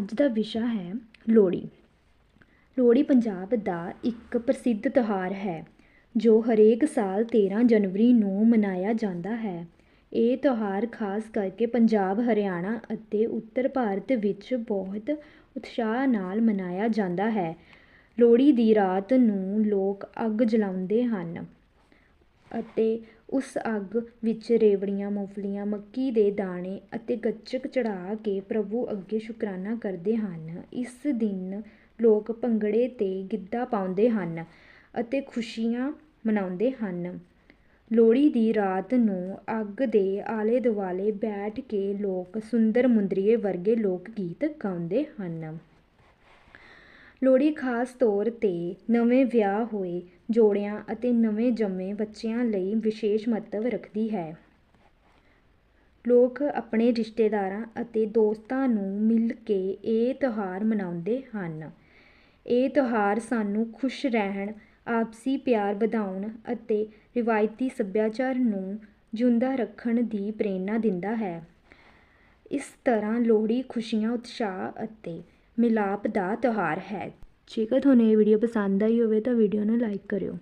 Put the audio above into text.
ਅੱਜ ਦਾ ਵਿਸ਼ਾ ਹੈ ਲੋਹੜੀ। ਲੋਹੜੀ ਪੰਜਾਬ ਦਾ ਇੱਕ ਪ੍ਰਸਿੱਧ ਤਿਉਹਾਰ ਹੈ, ਜੋ ਹਰੇਕ ਸਾਲ ਤੇਰ੍ਹਾਂ ਜਨਵਰੀ ਨੂੰ ਮਨਾਇਆ ਜਾਂਦਾ ਹੈ। ਇਹ ਤਿਉਹਾਰ ਖਾਸ ਕਰਕੇ ਪੰਜਾਬ, ਹਰਿਆਣਾ ਅਤੇ ਉੱਤਰ ਭਾਰਤ ਵਿੱਚ ਬਹੁਤ ਉਤਸ਼ਾਹ ਨਾਲ ਮਨਾਇਆ ਜਾਂਦਾ ਹੈ। ਲੋਹੜੀ ਦੀ ਰਾਤ ਨੂੰ ਲੋਕ ਅੱਗ ਜਲਾਉਂਦੇ ਹਨ। ਅਤੇ ਉਸ ਅੱਗ ਵਿੱਚ ਰੇਵੜੀਆਂ, ਮੂੰਗਫਲੀਆਂ, ਮੱਕੀ ਦੇ ਦਾਣੇ ਅਤੇ ਗੱਚਕ ਚੜ੍ਹਾ ਕੇ ਪ੍ਰਭੂ ਅੱਗੇ ਸ਼ੁਕਰਾਨਾ ਕਰਦੇ ਹਨ। ਇਸ ਦਿਨ ਲੋਕ ਭੰਗੜੇ ਅਤੇ ਗਿੱਧਾ ਪਾਉਂਦੇ ਹਨ ਅਤੇ ਖੁਸ਼ੀਆਂ ਮਨਾਉਂਦੇ ਹਨ। ਲੋਹੜੀ ਦੀ ਰਾਤ ਨੂੰ ਅੱਗ ਦੇ ਆਲੇ ਦੁਆਲੇ ਬੈਠ ਕੇ ਲੋਕ ਸੁੰਦਰ ਮੁੰਦਰੀਏ ਵਰਗੇ ਲੋਕ ਗੀਤ ਗਾਉਂਦੇ ਹਨ। ਲੋਹੜੀ ਖਾਸ ਤੌਰ 'ਤੇ ਨਵੇਂ ਵਿਆਹ ਹੋਏ ਜੋੜਿਆਂ ਅਤੇ ਨਵੇਂ ਜੰਮੇ ਬੱਚਿਆਂ ਲਈ ਵਿਸ਼ੇਸ਼ ਮਹੱਤਵ ਰੱਖਦੀ ਹੈ। ਲੋਕ ਆਪਣੇ ਰਿਸ਼ਤੇਦਾਰਾਂ ਅਤੇ ਦੋਸਤਾਂ ਨੂੰ ਮਿਲ ਕੇ ਇਹ ਤਿਉਹਾਰ ਮਨਾਉਂਦੇ ਹਨ। ਇਹ ਤਿਉਹਾਰ ਸਾਨੂੰ ਖੁਸ਼ ਰਹਿਣ, ਆਪਸੀ ਪਿਆਰ ਵਧਾਉਣ ਅਤੇ ਰਿਵਾਇਤੀ ਸੱਭਿਆਚਾਰ ਨੂੰ ਜਿਉਂਦਾ ਰੱਖਣ ਦੀ ਪ੍ਰੇਰਨਾ ਦਿੰਦਾ ਹੈ। ਇਸ ਤਰ੍ਹਾਂ ਲੋਹੜੀ ਖੁਸ਼ੀਆਂ, ਉਤਸ਼ਾਹ ਅਤੇ ਮਿਲਾਪ ਦਾ ਤਿਉਹਾਰ ਹੈ। ਜੇਕਰ ਤੁਹਾਨੂੰ ਇਹ ਵੀਡੀਓ ਪਸੰਦ ਆਈ ਹੋਵੇ ਤਾਂ ਵੀਡੀਓ ਨੂੰ ਲਾਈਕ ਕਰਿਓ।